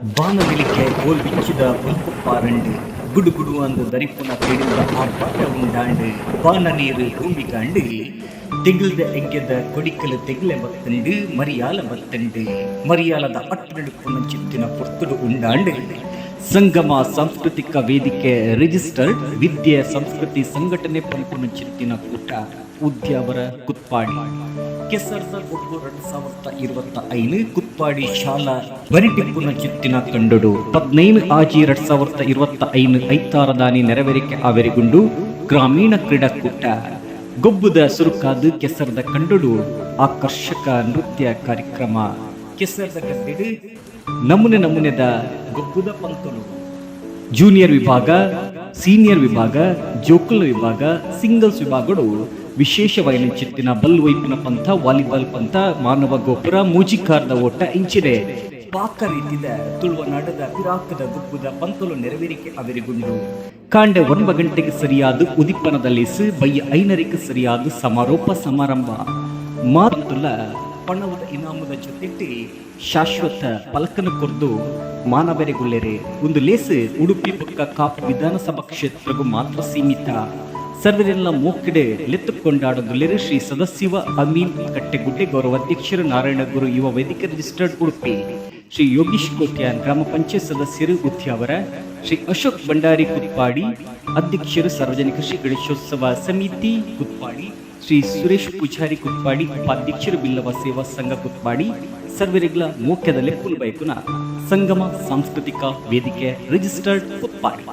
ಬಾನವಿಲಿಗೆ ಗೋಲ್ ಬಿಚ್ಚಿದ ಗುಲ್ಪಪ್ಪ ಗುಡು ಗುಡು ಅಂದು ದರಿಪುನ ತಿಳಿದ ಆ ಬಾಟವುಂಡಾಂಡು ಬಾನ ನೀರು ಭೂಮಿ ಕಾಂಡು திகிழ்ந்த எங்கெத கொடிக்கல திகில பத்தண்டு மரியால பத்தண்டு மரியாலத அட்டெடுப்பு சித்தின பொறுத்துடு உண்டாண்டு ಸಂಗಮ ಸಾಂಸ್ಕೃತಿಕ ವೇದಿಕೆ ರಿಜಿಸ್ಟರ್ಡ್ ವಿದ್ಯೆ ಸಂಸ್ಕೃತಿ ಸಂಘಟನೆ ಪಂಪುನ ಚಿತ್ತಿನ ಕೂಟ ಉದ್ಯಾವರ ಕುತ್ಪಾಡಿ. ಕೆಸರ್ದ ಒಟ್ಟು ಎರಡು ಸಾವಿರದ ಇರುವತ್ತ ಐದು ಕುತ್ಪಾಡಿ ಶಾಲಾ ಬರಿಟಿಪ್ಪುನ ಚಿತ್ತಿನ ಕಂಡುಡು. ಹದಿನೈದು ಆಜಿ ಎರಡ್ ಸಾವಿರದ ಇರುವತ್ತ ಐನು ಐತಾರದಾನಿ ನೆರವೇರಿಕೆ ಆವೆರಿಗುಂಡು ಗ್ರಾಮೀಣ ಕ್ರೀಡಾಕೂಟ ಗೊಬ್ಬುದ ಸುರುಕಾದು ಕೆಸರದ ಕಂಡುಡು ಆಕರ್ಷಕ ನೃತ್ಯ ಕಾರ್ಯಕ್ರಮ. ಕೆಸರದ ಕಂಡಿಡು ನಮೂನೆ ನಮೂನೆದ ಗೊಬ್ಬುದ ಪಂತಲು ಜೂನಿಯರ್ ವಿಭಾಗ ಸೀನಿಯರ್ ವಿಭಾಗ, ಜೋಕುಲ ವಿಭಾಗ ಸಿಂಗಲ್ಸ್ ವಿಭಾಗಗಳು ವಿಶೇಷವಾಗಿ ಚಿತ್ತಿನ ಬಲ್ ವೈಪಿನ ಪಂಥ, ವಾಲಿಬಾಲ್ ಪಂಥ, ಮಾನವ ಗೋಪುರ, ಮೂಜಿಕಾರದ ಓಟ ಇಂಚಿದೆ. ಪಾಕ ರೀತಿದ ತುಳುವ ನಾಡದ ಪಿರಾಕದ ಗುಬ್ಬುದ ಪಂತಲು ನೆರವೇರಿಕೆ ಅವರಿಗೊಂಡು ಕಾಂಡ ಒಂಬ ಗಂಟೆಗೆ ಸರಿಯಾದ ಉದಿಪ್ಪನದಲ್ಲಿ ಬಯ್ಯ ಐನರಿಗೆ ಸರಿಯಾದ ಸಮಾರೋಪ ಸಮಾರಂಭ. ಮಾತುಲ ಪಣವದ ಇನಾಮದ ಜೊತೆಟ್ಟಿ ಶಾಶ್ವತ ಪಲಕನ ಕೊರ್ದು ಮಾನವರೆಗುಳ್ಳೆರೆ. ಒಂದು ಲೇಸು ಉಡುಪಿ ಪಕ್ಕ ಕಾಪು ವಿಧಾನಸಭಾ ಕ್ಷೇತ್ರಗೂ ಮಾತ್ರ ಸೀಮಿತ. ಸರ್ವರೆಲ್ಲ ಮೂಕ್ಕಿಡೆ ಲೆತ್ತು ಕೊಂಡಾಡದುಲ್ಲೆರೆ ಶ್ರೀ ಸದಸ್ಯವ ಅಮೀನ್ ಕಟ್ಟೆಗುಡ್ಡೆ ನಾರಾಯಣ ಗುರು ಯುವ ವೇದಿಕೆ ರಿಜಿಸ್ಟರ್ಡ್ ಉಡುಪಿ. ಶ್ರೀ ಯೋಗೀಶ್ ಕೋಟ್ಯಾನ್ ಗ್ರಾಮ ಪಂಚಾಯತ್ ಸದಸ್ಯರು ಉದ್ಯಾವರ ಶ್ರೀ ಅಶೋಕ್ ಭಂಡಾರಿ ಕುತ್ಪಾಡಿ ಅಧ್ಯಕ್ಷರು ಸಾರ್ವಜನಿಕ ಶ್ರೀ ಗಣೇಶೋತ್ಸವ ಸಮಿತಿ ಕುತ್ಪಾಡಿ ಶ್ರೀ ಸುರೇಶ್ ಪೂಜಾರಿ ಕುತ್ಪಾಡಿ ಉಪಾಧ್ಯಕ್ಷರು ಬಿಲ್ಲವ ಸೇವಾ ಸಂಘ ಕುತ್ಪಾಡಿ ಸರ್ವರಿಗಳ ಮುಖ್ಯದಲ್ಲಿ ಕುಲ್ಬೈಕುನ ಸಂಗಮ ಸಾಂಸ್ಕೃತಿಕ ವೇದಿಕೆ ರಿಜಿಸ್ಟರ್ಡ್ ಕುತ್ಪಾಡಿ